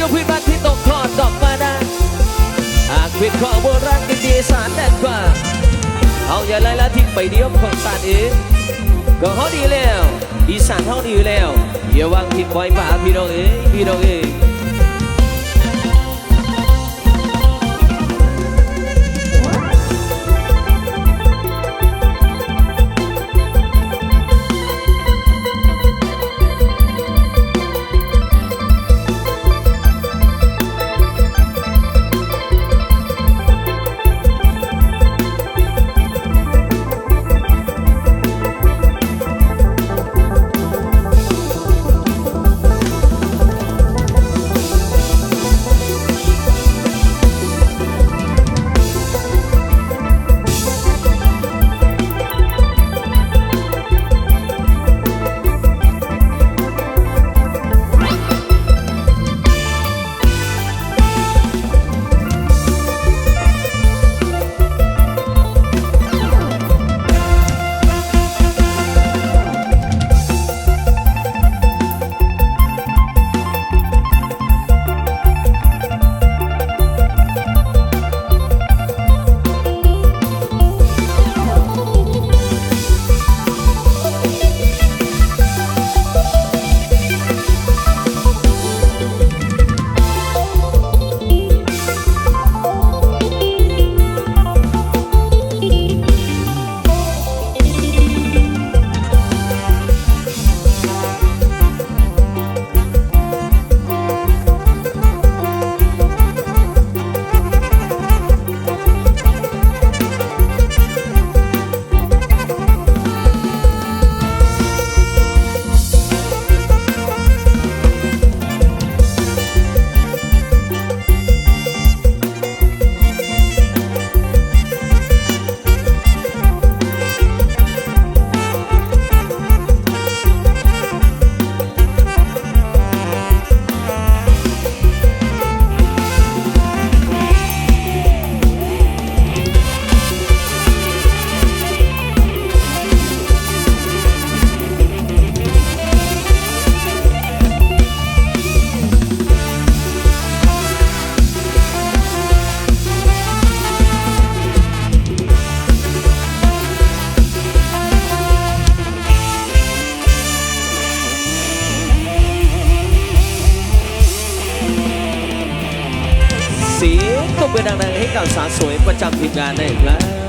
ดอกพื้นบ้านที่ตกทอดดอกมาได้หากวิเคราะห์โบราณดีสารแน่นกว่า เอาอย่าไล่ละทิ้งไปเดียวของสารเองก็เขาดีแล้วอีสานเขาดีแล้วอย่าวางทิ้งไว้ป่าพี่น้องเอ้ยพี่น้องเอ้ย มือดังๆให้กับสาวสวยประจำทีมงานได้อีกแล้ว